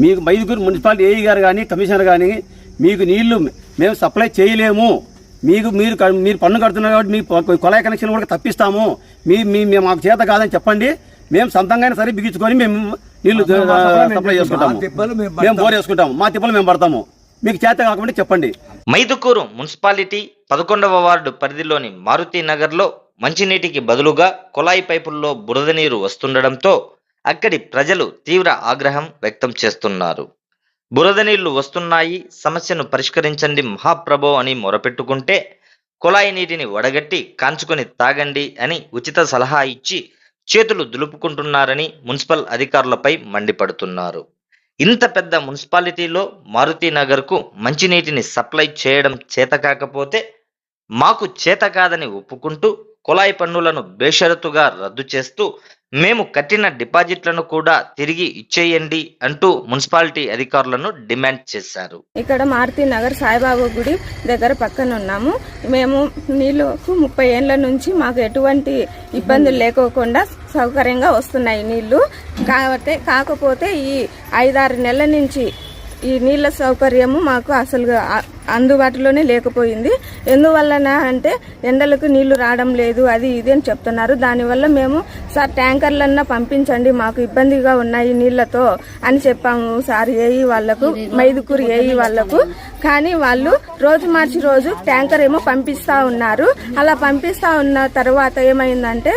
మీకు మైదుగురు municipality AE గారు కానీ కమిషనర్ కానీ మీకు నీళ్ళు మేము సప్లై చేయలేము. మీకు మీరు మీరు పన్ను కడుతున్నారు కాబట్టి మీ కొలాయి కనెక్షన్ కూడా తప్పిస్తాము. మీ మీ మీ- మాకు చేత కాదని చెప్పండి. మేము సొంతంగానే సరే బిగించుకొని మేము నీళ్ళు సప్లై చేసుకుంటాము. మేము బోర్ వేసుకుంటాము. మా తిప్పలు మేము పడతాము. మీకు చేత కాకుండా చెప్పండి. మైదుకూరు మున్సిపాలిటీ పదకొండవ వార్డు పరిధిలోని మారుతి నగర్లో మంచినీటికి బదులుగా కుళాయి పైపుల్లో బురద నీరు వస్తుండడంతో అక్కడి ప్రజలు తీవ్ర ఆగ్రహం వ్యక్తం చేస్తున్నారు. బురద నీళ్ళు వస్తున్నాయి సమస్యను పరిష్కరించండి మహాప్రభో అని మొరపెట్టుకుంటే కుళాయి నీటిని వడగట్టి కాంచుకొని తాగండి అని ఉచిత సలహా ఇచ్చి చేతులు దులుపుకుంటున్నారని మున్సిపల్ అధికారులపై మండిపడుతున్నారు. ఇంత పెద్ద మున్సిపాలిటీలో మారుతి నగర్కు మంచినీటిని సప్లై చేయడం చేత కాకపోతే మాకు చేత కాదని ఒప్పుకుంటూ కుళాయి పన్నులను బేషరతుగా రద్దు చేస్తూ మేము కట్టిన డిపాజిట్లను కూడా తిరిగి ఇచ్చేయండి అంటూ మున్సిపాలిటీ అధికారులను డిమాండ్ చేశారు. ఇక్కడ మారుతి నగర్ సాయిబాబు గుడి దగ్గర పక్కన ఉన్నాము. మేము నీళ్ళకు ముప్పై ఏళ్ళ నుంచి మాకు ఎటువంటి ఇబ్బందులు లేకోకుండా సౌకర్యంగా వస్తున్నాయి నీళ్ళు. కాకపోతే కాకపోతే ఈ ఐదారు నెలల నుంచి ఈ నీళ్ళ సౌకర్యము మాకు అసలు అందుబాటులోనే లేకపోయింది. ఎందువలన అంటే ఎండలకు నీళ్ళు రావడం లేదు అది ఇది అని చెప్తున్నారు. దానివల్ల మేము సార్ ట్యాంకర్లన్నా పంపించండి మాకు ఇబ్బందిగా ఉన్నాయి నీళ్ళతో అని చెప్పాము సార్ ఏఈ వాళ్ళకు మైదుకూరు ఏఈ వాళ్ళకు కానీ వాళ్ళు రోజు మార్చి రోజు ట్యాంకర్ ఏమో పంపిస్తా ఉన్నారు. అలా పంపిస్తా ఉన్న తర్వాత ఏమైందంటే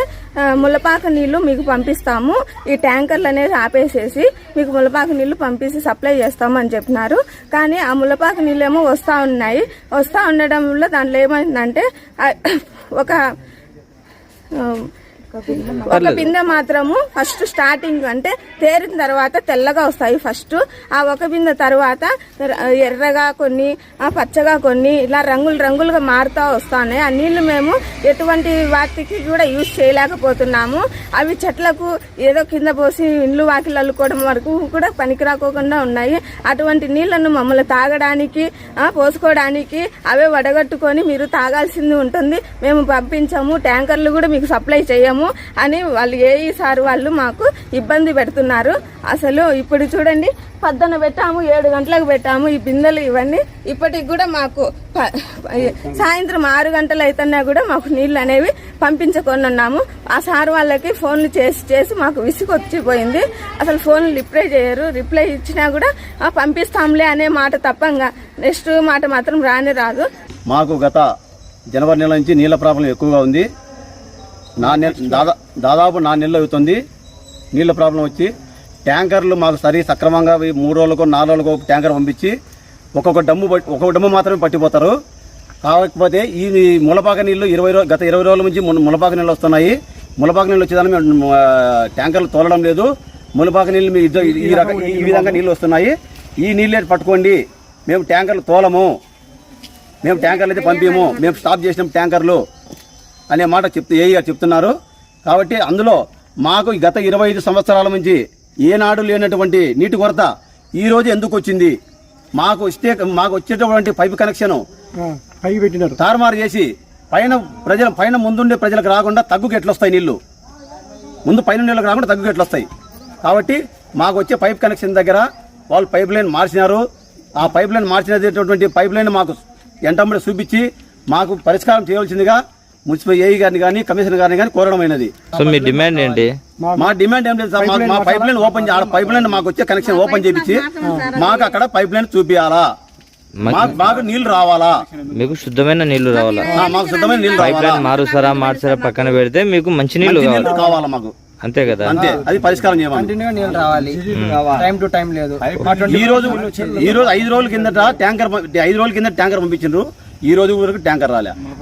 ములపాక నీళ్ళు మీకు పంపిస్తాము. ఈ ట్యాంకర్లు అనేది ఆపేసేసి మీకు ములపాక నీళ్ళు పంపిస్తే సప్లై చేస్తాము అని చెప్పినారు. కానీ ఆ ములపాక నీళ్ళు ఏమో వస్తా ఉన్నాయి. వస్తా ఉండడం వల్ల దాంట్లో ఏమైందంటే ఒక ఒక బిందె మాత్రము. ఫస్ట్ స్టార్టింగ్ అంటే తేరిన తర్వాత తెల్లగా వస్తాయి ఫస్ట్. ఆ ఒక బిందె తర్వాత ఎర్రగా కొన్ని ఆ పచ్చగా కొన్ని ఇలా రంగులు రంగులుగా మారుతా వస్తాయి ఆ నీళ్ళు మేము ఎటువంటి వాటికి కూడా యూజ్ చేయలేకపోతున్నాము. అవి చెట్లకు ఏదో కింద పోసి ఇండ్లు వాకిలు అల్లుకోవడం వరకు కూడా పనికి రాకోకుండా ఉన్నాయి. అటువంటి నీళ్ళను మమ్మల్ని తాగడానికి ఆ, పోసుకోవడానికి అవే వడగట్టుకొని మీరు తాగాల్సింది ఉంటుంది. మేము పంపించాము ట్యాంకర్లు కూడా మీకు సప్లై చేయము. అని వాళ్ళు ఏఈ సార్ వాళ్ళు మాకు ఇబ్బంది పెడుతున్నారు. అసలు ఇప్పుడు చూడండి పద్దన పెట్టాము ఏడు గంటలకు పెట్టాము ఈ బిందెలు ఇవన్నీ. ఇప్పటికి కూడా మాకు సాయంత్రం ఆరు గంటలు అయితేనే కూడా మాకు నీళ్ళు అనేవి పంపించకొని ఉన్నాము. ఆ సార్ వాళ్ళకి ఫోన్లు చేసి చేసి మాకు విసుగొచ్చిపోయింది. అసలు ఫోన్లు రిప్లై చేయరు. రిప్లై ఇచ్చినా కూడా పంపిస్తాంలే అనే మాట తప్పంగా నెక్స్ట్ మాట మాత్రం రానే రాదు. మాకు గత జనవరి నెల నుంచి నీళ్ళ ప్రాబ్లం ఎక్కువగా ఉంది. నా దాదా దాదాపు నా నెలలు అవుతుంది. నీళ్ళ ప్రాబ్లం వచ్చి ట్యాంకర్లు మాకు సరి సక్రమంగా మూడు రోజులకు నాలుగు రోజులకు ఒక ట్యాంకర్ పంపించి ఒక్కొక్క డమ్ము పట్టి- ఒక్కొక్క డమ్ము మాత్రమే పట్టిపోతారు. కాకపోతే ఈ ములపాక నీళ్ళు ఇరవై రోజు గత ఇరవై రోజుల నుంచి ములపాక నీళ్ళు వస్తున్నాయి. ములపాక నీళ్ళు వచ్చేదాన్ని మేము ట్యాంకర్లు తోలడం లేదు. ములపాక నీళ్ళు మీ ఈ రకం ఈ విధంగా నీళ్ళు వస్తున్నాయి. ఈ నీళ్ళే పట్టుకోండి. మేము ట్యాంకర్లు తోలము. మేము ట్యాంకర్లు అయితే పంపించము మేము స్టాప్ చేసినాం ట్యాంకర్లు. అనే మాట చెప్తూ ఏఈ గారు చెప్తున్నారు. కాబట్టి అందులో మాకు గత ఇరవై ఐదు సంవత్సరాల నుంచి ఏనాడు లేనటువంటి నీటి కొరత ఈ రోజు ఎందుకు వచ్చింది? మాకు ఇస్తే మాకు వచ్చేటటువంటి పైప్ కనెక్షన్ పై పెట్టినారు. తారుమారు చేసి పైన ప్రజల పైన ముందుండే ప్రజలకు రాకుండా తగ్గుకి ఎట్లొస్తాయి నీళ్ళు? ముందు పైన నీళ్ళకి రాకుండా తగ్గుకి ఎట్లొస్తాయి? కాబట్టి మాకు వచ్చే పైప్ కనెక్షన్ దగ్గర వాళ్ళు పైప్ లైన్ మార్చినారు. ఆ పైప్ లైన్ మార్చినటువంటి పైప్ లైన్ మాకు ఎంటమ్మడి చూపించి మాకు పరిష్కారం చేయవలసిందిగా మున్సిపల్ ఏఈ గారిని కానీ కమిషనర్ గారిని కానీ కోరడమైనది సో మీ డిమాండ్ ఏంటి? మా డిమాండ్ ఏం లేదు సార్. మాకు మా పైప్ లైన్ ఓపెన్ చే- ఆడ పైప్ లైన్ మాకు వచ్చే కనెక్షన్ ఓపెన్ చేపించి మాకు అక్కడ పైప్ లైన్ చూపియాలా? మాకు నీళ్ళు రావాలా? మీకు శుద్ధమైన నీళ్ళు రావాలా? ఆ, మాకు శుద్ధమైన నీళ్ళు పైప్ రావాలా? లైన్ మారుస్తారా మార్చారా పక్కన పెడితే మీకు మంచి నీళ్ళు కావాలి? మాకు? అంతే కదా? అంతే. అది పరిష్కారం చేయమని. కంటిన్యూగా నీళ్ళు రావాలి. టైం టు టైం లేదు. ఈ రోజు ఈ రోజు ఐదు రోజుల కిందట ట్యాంకర్ ఐదు రోజుల కింద ట్యాంకర్ పంపించిండ్రు. ఈ రోజు వరకు ట్యాంకర్ రాలే.